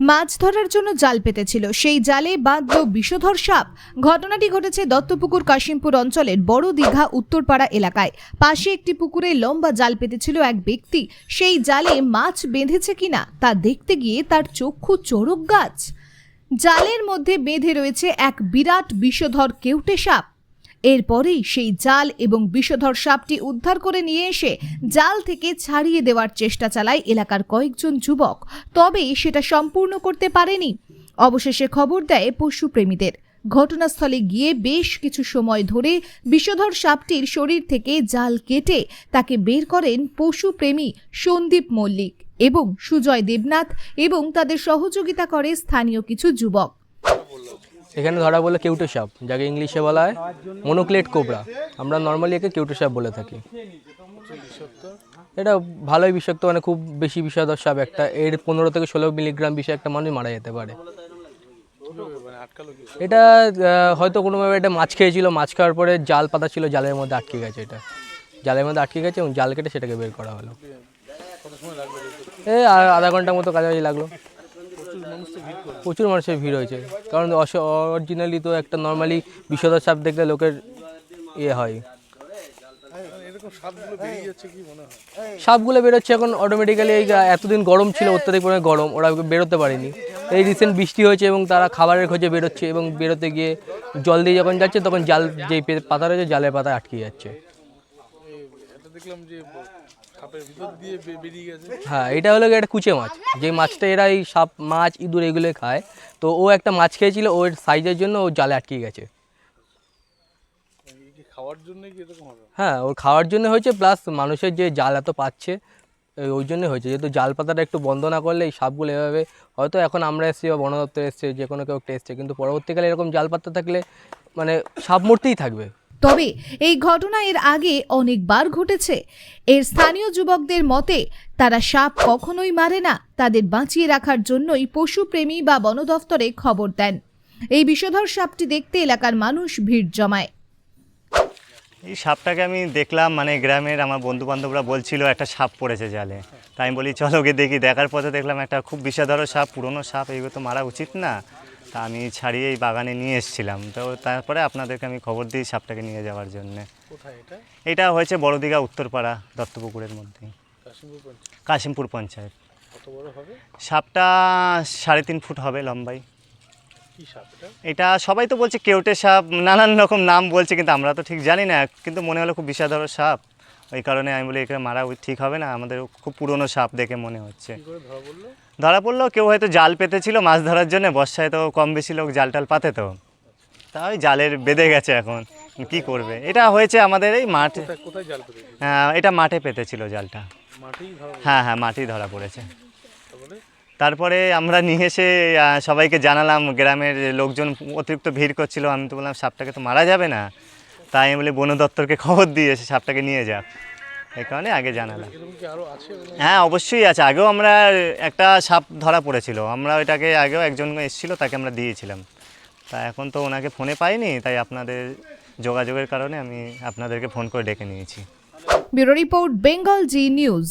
মাছ ধরার জন্য জাল পেতেছিল। সেই জালে বাঁধল বিষধর সাপ। ঘটনাটি ঘটেছে দত্তপুকুর কাশিমপুর অঞ্চলের বড় দীঘা উত্তরপাড়া এলাকায়। পাশে একটি পুকুরে লম্বা জাল পেতেছিল এক ব্যক্তি। সেই জালে মাছ বেঁধেছে কিনা তা দেখতে গিয়ে তার চক্ষু চড়ক গাছ। জালের মধ্যে বেঁধে রয়েছে এক বিরাট বিষধর কেউটে সাপ। এরপরেই সেই জাল এবং বিষধর সাপটি উদ্ধার করে নিয়ে এসে জাল থেকে ছাড়িয়ে দেওয়ার চেষ্টা চালায় এলাকার কয়েকজন যুবক। তবে সেটা সম্পূর্ণ করতে পারেনি। অবশেষে খবর দেয় পশুপ্রেমীদের ঘটনাস্থলে গিয়ে বেশ কিছু সময় ধরে বিষধর সাপটির শরীর থেকে জাল কেটে তাকে বের করেন পশুপ্রেমী সন্দীপ মল্লিক এবং সুজয় দেবনাথ এবং তাদের সহযোগিতা করে স্থানীয় কিছু যুবক। এখানে ধরা বলে কেউটো সাপ, যাকে ইংলিশে বলা হয় মনোক্লেট কোবরা। আমরা নর্মালি একে কেউটো সাপ বলে থাকি। এটা ভালোই বিষাক্ত মানে খুব বেশি বিষাদর সাপ একটা। এর পনেরো থেকে ষোলো মিলিগ্রাম বিষে একটা মানুষ মারা যেতে পারে। এটা হয়তো কোনোভাবে এটা মাছ খেয়েছিল। মাছ খাওয়ার পরে জাল পাতা ছিল, জালের মধ্যে আটকে গেছে এটা। জালের মধ্যে আটকে গেছে এবং জাল কেটে সেটাকে বের করা হলো। এই আধা ঘণ্টার মতো কাছাকাছি লাগল। প্রচুর মানুষের ভিড় হয়েছে। কারণ অরিজিনালি তো একটা নর্মালি বিষধর সাপ দেখলে লোকের ইয়ে হয়। সাপগুলো বেরোচ্ছে এখন অটোমেটিক্যালি এই এতদিন গরম ছিল অত্যাধিক পরিমাণে গরম ওরা বেরোতে পারেনি। এই রিসেন্ট বৃষ্টি হয়েছে এবং তারা খাবারের খোঁজে বেরোচ্ছে এবং বেরোতে গিয়ে জল দিয়ে যখন যাচ্ছে তখন জাল যেই পাতা রয়েছে জালের পাতায় আটকে যাচ্ছে। দেখলাম যে খাপের ভিতর দিয়ে বেরিয়ে গেছে। হ্যাঁ এটা হলো গিয়ে একটা কুচে মাছ। যে মাছটা এরা এই সাপ মাছ ইঁদুর এগুলো খায়। তো ও একটা মাছ খেয়েছিল ওর সাইজের জন্য ও জালে আটকে গেছে। খাওয়ার জন্য কি এরকম হবে? হ্যাঁ ওর খাওয়ার জন্য হয়েছে প্লাস মানুষের যে জাল এত পাচ্ছে ওই জন্য হয়েছে। যেহেতু জাল পাতাটা একটু বন্ধ না করলে এই সাপগুলো এভাবে হয়তো এখন আমরা এসেছি বা বন দপ্তর এসছে যে কোনো কেউ একটা এসছে কিন্তু পরবর্তীকালে এরকম জাল পাতা থাকলে মানে সাপ মূর্তিই থাকবে। তবে এই ঘটনা এর আগে অনেকবার ঘটেছে। এর স্থানীয় যুবকদের মতে, তারা সাপ কখনোই মারে না, তাদের বাঁচিয়ে রাখার জন্যই পশুপ্রেমী বা বন দফতরে খবর দেন। এই বিষধর সাপটি দেখতে এলাকার মানুষ ভিড় জমায়। এই সাপটাকে আমি দেখলাম মানে গ্রামের আমার বন্ধু বান্ধবরা বলছিল, একটা সাপ পড়েছে জালে। তাই আমি বলি, চলো গিয়ে দেখি। দেখার পথে দেখলাম, একটা খুব বিষাদর সাপ, পুরনো সাপ এইগুলো তো মারা উচিত না। তা আমি ছাড়িয়ে এই বাগানে নিয়ে এসেছিলাম। তো তারপরে আপনাদেরকে আমি খবর দিই সাপটাকে নিয়ে যাওয়ার জন্যে। এটা? এটা হয়েছে বড়দিঘা উত্তরপাড়া দত্তপুকুরের মধ্যে কাশিমপুর পঞ্চায়েত? সাপটা সাড়ে তিন ফুট হবে লম্বাই। এটা? এটা সবাই তো বলছে কেউটে সাপ নানান রকম নাম বলছে কিন্তু আমরা তো ঠিক জানি না কিন্তু মনে হলো খুব বিষাদর সাপ। ওই কারণে আমি বলি এখানে মারা ঠিক হবে না আমাদের খুব পুরনো সাপ দেখে মনে হচ্ছে। ধরা পড়ল? কেউ হয়তো জাল পেতেছিল মাছ ধরার জন্য বর্ষায় তো কম বেশি লোক জাল টাল পাতে তো। তা ওই জালের বেঁধে গেছে এখন কি করবে? এটা হয়েছে আমাদের এই মাঠে হ্যাঁ, এটা মাঠে পেতেছিল জালটা। হ্যাঁ হ্যাঁ মাঠেই ধরা পড়েছে। তারপরে? আমরা নিয়ে এসে সবাইকে জানালাম গ্রামের লোকজন অতিরিক্ত ভিড় করছিল আমি তো বললাম সাপটাকে তো মারা যাবে না। তাই আমি বলি বন দপ্তরকে খবর দিয়ে এসে সাপটাকে নিয়ে যা। এই কারণে আগে জানালাম। হ্যাঁ অবশ্যই আছে। আগেও আমরা একটা সাপ ধরা পড়েছিল। আমরা ওইটাকে আগেও একজন এসেছিল, তাকে আমরা দিয়েছিলাম। তা এখন তো ওনাকে ফোনে পাইনি, তাই আপনাদের যোগাযোগের কারণে আমি আপনাদেরকে ফোন করে ডেকে নিয়েছি। Bureau report, Bengal Zee news.